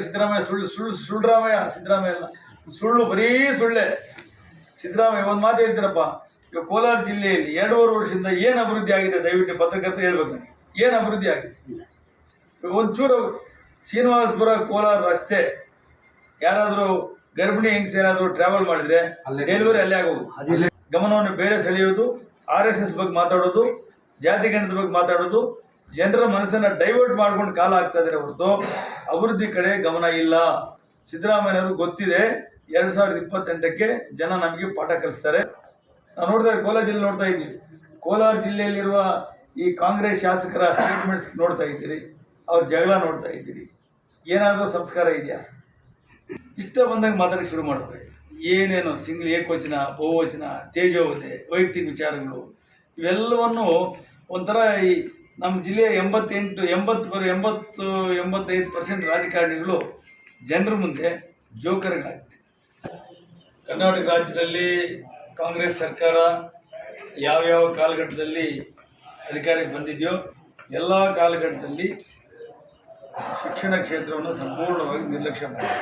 ಅಂದ್ರೆ ಸಿದ್ದರಾಮಯ್ಯ ಸುಳ್ಳು ಸುಳ್ಳು ಸುಳ್ಳುರಾಮಯ್ಯ ಸಿದ್ದರಾಮಯ್ಯ ಅಲ್ಲ. ಸುಳ್ಳು ಬರೀ ಸುಳ್ಳೆ. ಸಿದ್ದರಾಮಯ್ಯ ಒಂದು ಮಾತು ಹೇಳ್ತೀರಪ್ಪ. ಇವಾಗ ಕೋಲಾರ ಜಿಲ್ಲೆಯಲ್ಲಿ ಎರಡೂವರೆ ವರ್ಷದಿಂದ ಏನು ಅಭಿವೃದ್ಧಿ ಆಗಿದೆ? ದಯವಿಟ್ಟು ಪತ್ರಕರ್ತ ಹೇಳ್ಬೇಕು ನನಗೆ. ಏನು ಅಭಿವೃದ್ಧಿ ಆಗಿದೆ? ಒಂಚೂರು ಶ್ರೀನಿವಾಸಪುರ ಕೋಲಾರ ರಸ್ತೆ ಯಾರಾದರೂ ಗರ್ಭಿಣಿ ಹೆಂಗ್ಸ್ ಏನಾದರೂ ಟ್ರಾವೆಲ್ ಮಾಡಿದ್ರೆ ಡೆಲಿವರಿ ಅಲ್ಲೇ ಆಗೋದು. ಗಮನವನ್ನು ಬೇರೆ ಸೆಳೆಯೋದು ಆರ್ ಎಸ್ ಎಸ್ ಬಗ್ಗೆ ಮಾತಾಡೋದು ಜಾತಿ ಗಣಿತ ಬಗ್ಗೆ ಮಾತಾಡೋದು ಜನರ ಮನಸ್ಸನ್ನ ಡೈವರ್ಟ್ ಮಾಡ್ಕೊಂಡು ಕಾಲ ಆಗ್ತಾ ಇದ್ದಾರೆ ಹೊರತು ಅಭಿವೃದ್ಧಿ ಕಡೆ ಗಮನ ಇಲ್ಲ. ಸಿದ್ದರಾಮಯ್ಯನವರು ಗೊತ್ತಿದೆ ಎರಡ್ ಸಾವಿರದ ಇಪ್ಪತ್ತೆಂಟಕ್ಕೆ ಜನ ನಮಗೆ ಪಾಠ ಕಲಿಸ್ತಾರೆ. ನಾವು ನೋಡ್ತಾ ಕೋಲಾರ ಜಿಲ್ಲೆ ನೋಡ್ತಾ ಇದ್ದೀವಿ ಕೋಲಾರ ಜಿಲ್ಲೆಯಲ್ಲಿರುವ ಈ ಕಾಂಗ್ರೆಸ್ ಶಾಸಕರ ಸ್ಟೇಟ್ಮೆಂಟ್ಸ್ ನೋಡ್ತಾ ಇದ್ದೀರಿ. ಅವ್ರ ಜಗಳ ನೋಡ್ತಾ ಇದ್ದೀರಿ. ಏನಾದರೂ ಸಂಸ್ಕಾರ ಇದೆಯಾ? ಇಷ್ಟ ಬಂದಾಗ ಮಾತಾಡಕ್ಕೆ ಶುರು ಮಾಡಿದ್ರೆ ಏನೇನು ಸಿಂಗಲ್ ಏಕವಚನ, ಬಹುವಚನ, ತೇಜೋವಧೆ, ವೈಯಕ್ತಿಕ ವಿಚಾರಗಳು, ಇವೆಲ್ಲವನ್ನು ಒಂಥರ ಈ ನಮ್ಮ ಜಿಲ್ಲೆಯ ಎಂಬತ್ತೆಂಟು, ಎಂಬತ್ತು ಬರ ಎಂಬತ್ತು, ಎಂಬತ್ತೈದು ಪರ್ಸೆಂಟ್ ರಾಜಕಾರಣಿಗಳು ಜನರ ಮುಂದೆ ಜೋಕರ್ಗಳಾಗ್ಬಿಟ್ಟಿದೆ ಕರ್ನಾಟಕ ರಾಜ್ಯದಲ್ಲಿ ಕಾಂಗ್ರೆಸ್ ಸರ್ಕಾರ ಯಾವ್ಯಾವ ಕಾಲಘಟ್ಟದಲ್ಲಿ ಅಧಿಕಾರಕ್ಕೆ ಬಂದಿದೆಯೋ ಎಲ್ಲ ಕಾಲಘಟ್ಟದಲ್ಲಿ ಶಿಕ್ಷಣ ಕ್ಷೇತ್ರವನ್ನು ಸಂಪೂರ್ಣವಾಗಿ ನಿರ್ಲಕ್ಷ್ಯ ಮಾಡಿದೆ.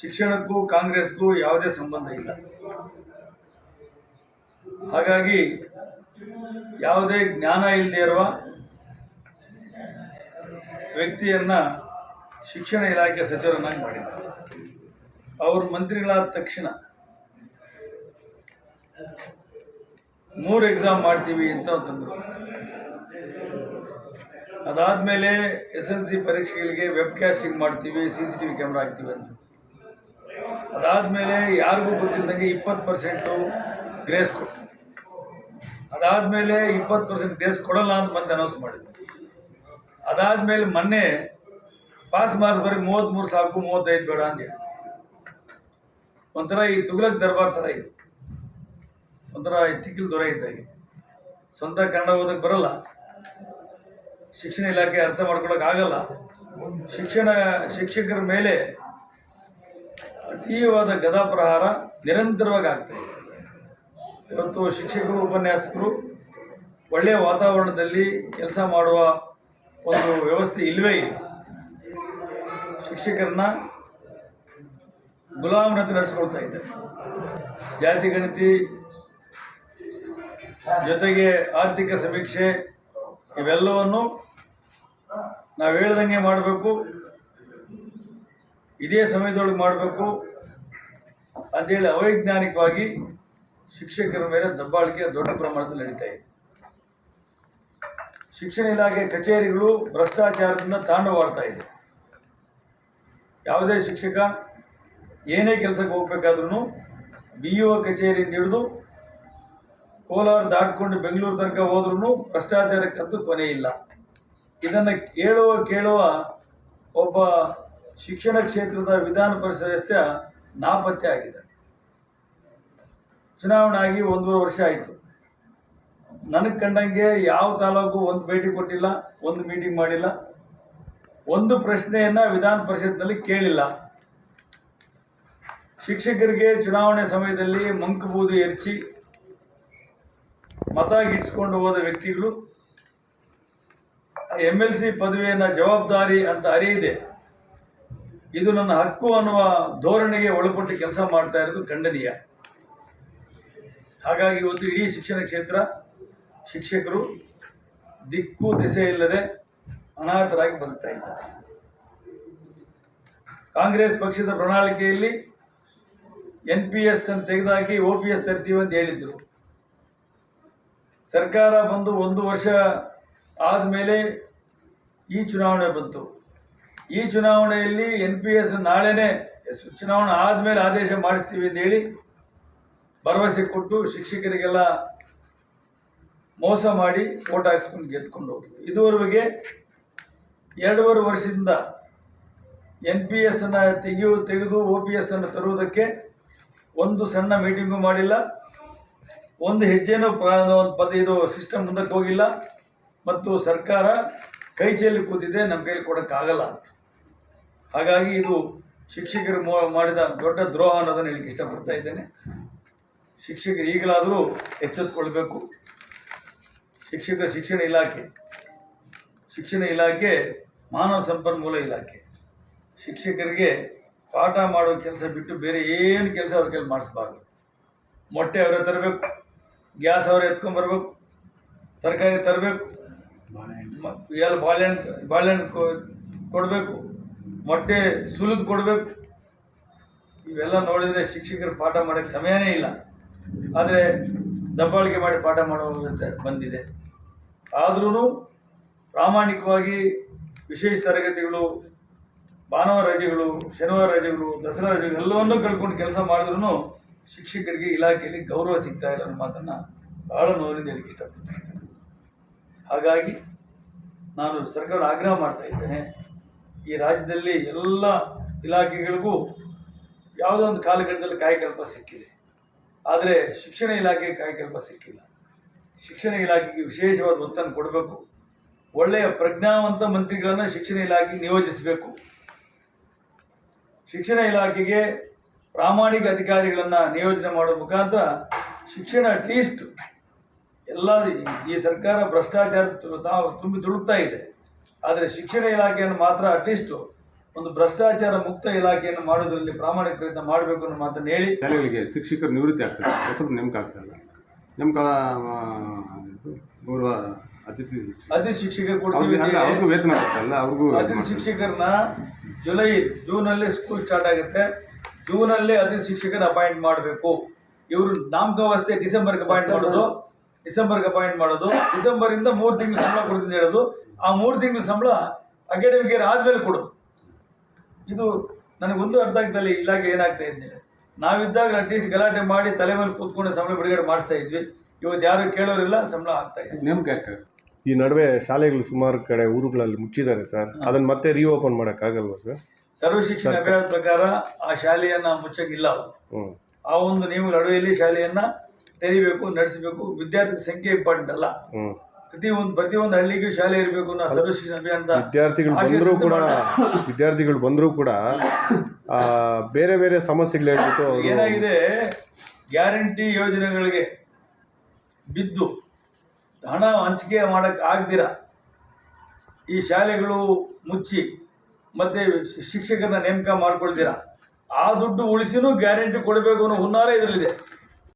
ಶಿಕ್ಷಣಕ್ಕೂ ಕಾಂಗ್ರೆಸ್ಗೂ ಯಾವುದೇ ಸಂಬಂಧ ಇಲ್ಲ. ಹಾಗಾಗಿ ಯಾವುದೇ ಜ್ಞಾನ ಇಲ್ಲದೆ ಇರುವ ವ್ಯಕ್ತಿಯನ್ನು ಶಿಕ್ಷಣ ಇಲಾಖೆ ಸಚಿವರನ್ನಾಗಿ ಮಾಡಿದ್ದಾರೆ. ಅವರು ಮಂತ್ರಿಗಳಾದ ತಕ್ಷಣ ಮೂರು ಎಕ್ಸಾಮ್ ಮಾಡ್ತೀವಿ ಅಂತ ತಂದರು. ಅದಾದಮೇಲೆ ಎಸ್ ಎಲ್ ಸಿ ಪರೀಕ್ಷೆಗಳಿಗೆ ವೆಬ್ ಕ್ಯಾಸ್ಟಿಂಗ್ ಮಾಡ್ತೀವಿ, C C T V camera ಹಾಕ್ತೀವಿ ಅಂದರು. ಅದಾದಮೇಲೆ ಯಾರಿಗೂ ಗೊತ್ತಿಲ್ಲದಂಗೆ ಇಪ್ಪತ್ತು ಪರ್ಸೆಂಟು ಗ್ರೇಸ್ ಕೊಟ್ಟರು ಅದಾದಮೇಲೆ ಇಪ್ಪತ್ತು ಪರ್ಸೆಂಟ್ ಗ್ರೇಸ್ ಕೊಡಲ್ಲ ಅಂತ ಮತ್ತೆ ಅನೌನ್ಸ್ ಮಾಡಿದ್ರು. ಅದಾದ್ಮೇಲೆ ಮೊನ್ನೆ ಪಾಸ್ ಮಾರ್ಕ್ಸ್ ಬರೀ ಮೂವತ್ತ್ಮೂರು ಸಾಕು, ಮೂವತ್ತೈದು ಬೇಡ ಅಂತ ಹೇಳಿ ಒಂಥರ ಈ ತುಗ್ಲಕ್ ದರ್ಬಾರ್ ಥರ ಇದು. ಒಂಥರ ತಿಕ್ಕಿಲ್ ದೊರೆ ಇದ್ದಾಗೆ. ಸ್ವಂತ ಕನ್ನಡ ಓದಕ್ಕೆ ಬರಲ್ಲ. ಶಿಕ್ಷಣ ಇಲಾಖೆ ಅರ್ಥ ಮಾಡ್ಕೊಳಕ್ ಆಗಲ್ಲ. ಶಿಕ್ಷಣ ಶಿಕ್ಷಕರ ಮೇಲೆ ಅತೀವಾದ ಗದಾಪ್ರಹಾರ ನಿರಂತರವಾಗಿ ಆಗ್ತಾ ಇದೆ. ಇವತ್ತು ಶಿಕ್ಷಕರು, ಉಪನ್ಯಾಸಕರು ಒಳ್ಳೆಯ ವಾತಾವರಣದಲ್ಲಿ ಕೆಲಸ ಮಾಡುವ ಒಂದು ವ್ಯವಸ್ಥೆ ಇಲ್ಲವೇ ಇಲ್ಲ. ಶಿಕ್ಷಕರನ್ನ ಗುಲಾಮನಂತೆ ನಡೆಸ್ಕೊಳ್ತಾ ಇದ್ದಾರೆ. ಜಾತಿ, ಗಣತಿ ಜೊತೆಗೆ ಆರ್ಥಿಕ ಸಮೀಕ್ಷೆ ಇವೆಲ್ಲವನ್ನು ನಾವು ಹೇಳ್ದಂಗೆ ಮಾಡಬೇಕು. ಇದೇ ಸಮಯದೊಳಗೆ ಮಾಡಬೇಕು. ಅಂತೇಳಿ ಅವೈಜ್ಞಾನಿಕವಾಗಿ ಶಿಕ್ಷಕರ ಮೇಲೆ ದಬ್ಬಾಳಿಕೆ ದೊಡ್ಡ ಪ್ರಮಾಣದಲ್ಲಿ ನಡೀತಾ ಇದೆ. ಶಿಕ್ಷಣ ಇಲಾಖೆ ಕಚೇರಿಗಳು ಭ್ರಷ್ಟಾಚಾರದಿಂದ ತಾಂಡವಾಡ್ತಾ ಇದೆ. ಯಾವುದೇ ಶಿಕ್ಷಕ ಏನೇ ಕೆಲಸಕ್ಕೆ ಹೋಗ್ಬೇಕಾದ್ರೂ ಬಿ ಇ ಒ ಕಚೇರಿಯಿಂದ ಹಿಡಿದು ಕೋಲಾರ ದಾಟ್ಕೊಂಡು ಬೆಂಗಳೂರು ತನಕ ಹೋದ್ರೂ ಭ್ರಷ್ಟಾಚಾರಕ್ಕಂತೂ ಕೊನೆ ಇಲ್ಲ. ಇದನ್ನು ಕೇಳುವ ಕೇಳುವ ಒಬ್ಬ ಶಿಕ್ಷಣ ಕ್ಷೇತ್ರದ ವಿಧಾನ ಪರಿಷತ್ ಸದಸ್ಯ ನಾಪತ್ತೆ ಆಗಿದ್ದಾರೆ. ಚುನಾವಣೆ ಆಗಿ ಒಂದೂವರೆ ವರ್ಷ ಆಯಿತು. ನನಗೆ ಕಂಡಂಗೆ ಯಾವ ತಾಲೂಕು ಒಂದು ಭೇಟಿ ಕೊಟ್ಟಿಲ್ಲ, ಒಂದು ಮೀಟಿಂಗ್ ಮಾಡಿಲ್ಲ. ಒಂದು ಪ್ರಶ್ನೆಯನ್ನು ವಿಧಾನ ಪರಿಷತ್ನಲ್ಲಿ ಕೇಳಿಲ್ಲ. ಶಿಕ್ಷಕರಿಗೆ ಚುನಾವಣೆ ಸಮಯದಲ್ಲಿ ಮಂಕುಬೂದು ಎರಚಿ, ಮತ ಗಿಟ್ಸ್ಕೊಂಡು ಹೋದ ವ್ಯಕ್ತಿಗಳು ಎಂ ಎಲ್ ಸಿ ಪದವಿಯನ್ನು ಜವಾಬ್ದಾರಿ ಅಂತ ಅರಿಯಿದೆ. ಇದು ನನ್ನ ಹಕ್ಕು ಅನ್ನುವ ಧೋರಣೆಗೆ ಒಳಪಟ್ಟು ಕೆಲಸ ಮಾಡ್ತಾ ಇರೋದು ಖಂಡನೀಯ. ಹಾಗಾಗಿ ಇವತ್ತು ಇಡೀ ಶಿಕ್ಷಣ ಕ್ಷೇತ್ರ ಶಿಕ್ಷಕರು ದಿಕ್ಕು, ದಿಸೆ ಇಲ್ಲದೆ ಅನಾಥರಾಗಿ ಬದುಕ್ತಾ ಇದ್ದಾರೆ. ಕಾಂಗ್ರೆಸ್ ಪಕ್ಷದ ಪ್ರಣಾಳಿಕೆಯಲ್ಲಿ ಎನ್ ಪಿ ಎಸ್ ಅನ್ನು ತೆಗೆದುಹಾಕಿ ಒ ಪಿ ಎಸ್ ತರ್ತೀವಿ ಅಂತ ಹೇಳಿದ್ರು. ಸರ್ಕಾರ ಬಂದು ಒಂದು ವರ್ಷ ಆದಮೇಲೆ ಈ ಚುನಾವಣೆ ಬಂತು. ಈ ಚುನಾವಣೆಯಲ್ಲಿ ಎನ್ ಪಿ ಎಸ್ ನಾಳೆನೇ ಚುನಾವಣೆ ಆದಮೇಲೆ ಆದೇಶ ಮಾಡಿಸ್ತೀವಿ ಅಂತ ಹೇಳಿ ಭರವಸೆ ಕೊಟ್ಟು ಶಿಕ್ಷಕರಿಗೆಲ್ಲ ಮೋಸ ಮಾಡಿ ಓಟ್ ಹಾಕ್ಸ್ಕೊಂಡು ಗೆದ್ಕೊಂಡು ಹೋದ್ರು. ಇದುವರೆಗೆ ಎರಡೂವರೆ ವರ್ಷದಿಂದ ಎನ್ ಪಿ ಎಸ್ ಅನ್ನು ತೆಗೆಯು, ತೆಗೆದು ಒ ಪಿ ಎಸ್ ಅನ್ನು ತರುವುದಕ್ಕೆ ಒಂದು ಸಣ್ಣ ಮೀಟಿಂಗು ಮಾಡಿಲ್ಲ. ಒಂದು ಹೆಜ್ಜೆನೂ ಪದ ಇದು ಸಿಸ್ಟಮ್ ಮುಂದಕ್ಕೆ ಹೋಗಿಲ್ಲ. ಮತ್ತು ಸರ್ಕಾರ ಕೈ ಚೆಲ್ಲಿ ಕೂತಿದೆ, ನಮ್ಮ ಕೈಲಿ ಕೊಡೋಕ್ಕಾಗಲ್ಲ ಅಂತ. ಹಾಗಾಗಿ ಇದು ಶಿಕ್ಷಕರು ಮಾಡಿದ ದೊಡ್ಡ ದ್ರೋಹ ಅನ್ನೋದನ್ನು ಹೇಳಿಕ್ಕೆ ಇಷ್ಟಪಡ್ತಾ ಇದ್ದೇನೆ. ಶಿಕ್ಷಕರು ಈಗಲಾದರೂ ಎಚ್ಚೆತ್ತುಕೊಳ್ಬೇಕು ಶಿಕ್ಷಕ ಶಿಕ್ಷಣ ಇಲಾಖೆ. ಶಿಕ್ಷಣ ಇಲಾಖೆ, ಮಾನವ ಸಂಪನ್ಮೂಲ ಇಲಾಖೆ. ಶಿಕ್ಷಕರಿಗೆ ಪಾಠ ಮಾಡೋ ಕೆಲಸ ಬಿಟ್ಟು ಬೇರೆ ಏನು ಕೆಲಸ ಅವ್ರ ಕೆಲಸ ಮಾಡಿಸ್ಬಾರ್ದು. ಮೊಟ್ಟೆ ಅವರೇ ತರಬೇಕು, ಗ್ಯಾಸ್ ಅವರೇ ಎತ್ಕೊಂಡ್ಬರ್ಬೇಕು ತರಕಾರಿ ತರಬೇಕು, ಎಲ್ಲ ಬಾಳೆಹಣ್ಣು ಬಾಳೆಹಣ್ಣು ಕೊಡಬೇಕು, ಮೊಟ್ಟೆ ಸುಲಿದು ಕೊಡಬೇಕು. ಇವೆಲ್ಲ ನೋಡಿದರೆ ಶಿಕ್ಷಕರು ಪಾಠ ಮಾಡೋಕ್ಕೆ ಸಮಯನೇ ಇಲ್ಲ. ಆದರೆ ದಬ್ಬಾಳಿಕೆ ಮಾಡಿ ಪಾಠ ಮಾಡುವ ವ್ಯವಸ್ಥೆ ಬಂದಿದೆ. ಆದ್ರೂ ಪ್ರಾಮಾಣಿಕವಾಗಿ ವಿಶೇಷ ತರಗತಿಗಳು, ಭಾನುವಾರ ರಜೆಗಳು, ಶನಿವಾರ ರಜೆಗಳು, ದಸರಾ ರಜೆಗಳು ಎಲ್ಲವನ್ನೂ ಕಳ್ಕೊಂಡು ಕೆಲಸ ಮಾಡಿದ್ರೂ ಶಿಕ್ಷಕರಿಗೆ ಇಲಾಖೆಯಲ್ಲಿ ಗೌರವ ಸಿಗ್ತಾ ಇಲ್ಲ ಅನ್ನೋ ಮಾತನ್ನು ಬಹಳ ನೋವಿನಿಂದ ಹೇಳಕ್ಕೆ ಹಾಗಾಗಿ ನಾನು ಸರ್ಕಾರ ಆಗ್ರಹ ಮಾಡ್ತಾ ಇದ್ದೇನೆ. ಈ ರಾಜ್ಯದಲ್ಲಿ ಎಲ್ಲ ಇಲಾಖೆಗಳಿಗೂ ಯಾವುದೋ ಒಂದು ಕಾಲಘಟ್ಟದಲ್ಲಿ ಕಾಯಕಲ್ಪ ಸಿಕ್ಕಿದೆ. ಆದರೆ ಶಿಕ್ಷಣ ಇಲಾಖೆಗೆ ಕಾಯಕಲ್ಪ ಸಿಕ್ಕಿಲ್ಲ. ಶಿಕ್ಷಣ ಇಲಾಖೆಗೆ ವಿಶೇಷವಾದ ಒತ್ತನ್ನು ಕೊಡಬೇಕು. ಒಳ್ಳೆಯ ಪ್ರಜ್ಞಾವಂತ ಮಂತ್ರಿಗಳನ್ನು ಶಿಕ್ಷಣ ಇಲಾಖೆಗೆ ನಿಯೋಜಿಸಬೇಕು. ಶಿಕ್ಷಣ ಇಲಾಖೆಗೆ ಪ್ರಾಮಾಣಿಕ ಅಧಿಕಾರಿಗಳನ್ನು ನಿಯೋಜನೆ ಮಾಡುವ ಮುಖಾಂತರ ಶಿಕ್ಷಣ ಅಟ್ಲೀಸ್ಟ್ ಎಲ್ಲ ಈ- ಸರ್ಕಾರ ಭ್ರಷ್ಟಾಚಾರ ತಾವು ತುಂಬಿ ತುಳುಕ್ತಾ ಇದೆ. ಆದರೆ ಶಿಕ್ಷಣ ಇಲಾಖೆಯನ್ನು ಮಾತ್ರ ಅಟ್ಲೀಸ್ಟ್ ಒಂದು ಭ್ರಷ್ಟಾಚಾರ ಮುಕ್ತ ಇಲಾಖೆಯನ್ನು ಮಾಡೋದ್ರಲ್ಲಿ ಪ್ರಾಮಾಣಿಕ ಪ್ರಯತ್ನ ಮಾಡಬೇಕು ಅನ್ನೋ ಮಾತನ್ನು ಹೇಳಿ ಜನಗಳಿಗೆ ಶಿಕ್ಷಕರು ನಿವೃತ್ತಿ ಆಗ್ತಾರೆ. ಹೊಸದು ನೇಮಕ ಆಗ್ತಾ ಇಲ್ಲ ನೇಮಕ ಗೌರವ ಅತಿಥಿ ಶಿಕ್ಷಕ ಅತಿ ಶಿಕ್ಷಕರು ಕೊಡ್ತೀವಿ ಅವ್ರಿಗೆ ಅವ್ರಿಗೂ ವೇತನ ಕೊಡ್ತಾರಲ್ಲ ಅವ್ರಿಗೂ ಅತಿಥಿ ಶಿಕ್ಷಕರನ್ನ ಜುಲೈ ಜೂನಲ್ಲಿ ಸ್ಕೂಲ್ ಸ್ಟಾರ್ಟ್ ಆಗುತ್ತೆ. ಜೂನಲ್ಲಿ ಅತಿಥಿ ಶಿಕ್ಷಕರ ಅಪಾಯಿಂಟ್ ಮಾಡಬೇಕು. ಇವರು ನಾಮಕಾವಸ್ಥೆ ಡಿಸೆಂಬರ್ಗೆ ಅಪಾಯಿಂಟ್ ಮಾಡೋದು ಡಿಸೆಂಬರ್ಗೆ ಅಪಾಯಿಂಟ್ ಮಾಡೋದು ಡಿಸೆಂಬರಿಂದ ಮೂರು ತಿಂಗಳ ಸಂಬಳ ಕೊಡ್ತೀನಿ ಹೇಳೋದು ಆ ಮೂರು ತಿಂಗಳ ಸಂಬಳ ಅಕಾಡೆಮಿಕ್ ಇಯರ್ ಆದಮೇಲೆ ಕೊಡೋದು. ಇದು ನನಗೊಂದು ಅರ್ಥ ಆಗ್ತಾ ಇಲ್ಲ ಈ ಇಲಾಖೆ ಏನಾಗ್ತಾ ಇದ್ದಿಲ್ಲ ನಾವಿದ್ದಾಗ ಅಟ್ಲೀಸ್ಟ್ ಗಲಾಟೆ ಮಾಡಿ ತಲೆ ಮೇಲೆ ಕೂತ್ಕೊಂಡು ಸಂಬಳ ಬಿಡುಗಡೆ ಮಾಡಿಸ್ತಾ ಇದ್ವಿ. ಇವತ್ತು ಯಾರು ಕೇಳೋರಿಲ್ಲ ಸಂಬಳ ಆಗ್ತಾ ಇದೆ. ನೇಮಕ ಈ ನಡುವೆ ಶಾಲೆಗಳು ಸುಮಾರು ಕಡೆ ಊರುಗಳಲ್ಲಿ ಮುಚ್ಚಿದ್ದಾರೆ ಸರ್. ಅದನ್ನು ಮತ್ತೆ ರೀಓಪನ್ ಮಾಡೋಕ್ಕಾಗಲ್ವಾ ಸರ್? ಸರ್ವ ಶಿಕ್ಷಣ ಅಭಿಯಾನದ ಪ್ರಕಾರ ಆ ಶಾಲೆಯನ್ನು ಮುಚ್ಚಕ್ಕಿಲ್ಲ ಅವರು. ಹ್ಞೂ ಆ ಒಂದು ನೀವು ನಡುವೆಯಲ್ಲಿ ಶಾಲೆಯನ್ನು ತೆರಿಬೇಕು ನಡೆಸಬೇಕು. ವಿದ್ಯಾರ್ಥಿ ಸಂಖ್ಯೆ ಇಂಪಾರ್ಟೆಂಟ್ ಅಲ್ಲ. ಹ್ಞೂ ಪ್ರತಿ ಒಂದು ಪ್ರತಿ ಒಂದು ಹಳ್ಳಿಗೆ ಶಾಲೆ ಇರಬೇಕು ಅನ್ನೋ ಸರ್ವ ಶಿಕ್ಷಣ ಅಭಿಯಾನದ ವಿದ್ಯಾರ್ಥಿಗಳು ಬಂದರೂ ಕೂಡ ವಿದ್ಯಾರ್ಥಿಗಳು ಬಂದರೂ ಕೂಡ ಬೇರೆ ಬೇರೆ ಸಮಸ್ಯೆಗಳು ಹೇಳ್ಬಿಟ್ಟು ಏನಾಗಿದೆ? ಗ್ಯಾರಂಟಿ ಯೋಜನೆಗಳಿಗೆ ಬಿದ್ದು ಹಣ ಹಂಚಿಕೆ ಮಾಡಕ್ಕೆ ಆಗ್ದಿರ ಈ ಶಾಲೆಗಳು ಮುಚ್ಚಿ ಮತ್ತೆ ಶಿಕ್ಷಕರನ್ನ ನೇಮಕ ಮಾಡ್ಕೊಳ್ತೀರಾ ಆ ದುಡ್ಡು ಉಳಿಸಿನೂ ಗ್ಯಾರಂಟಿ ಕೊಡಬೇಕು ಅನ್ನೋ ಹುನ್ನಾರ ಇದರಲ್ಲಿದೆ.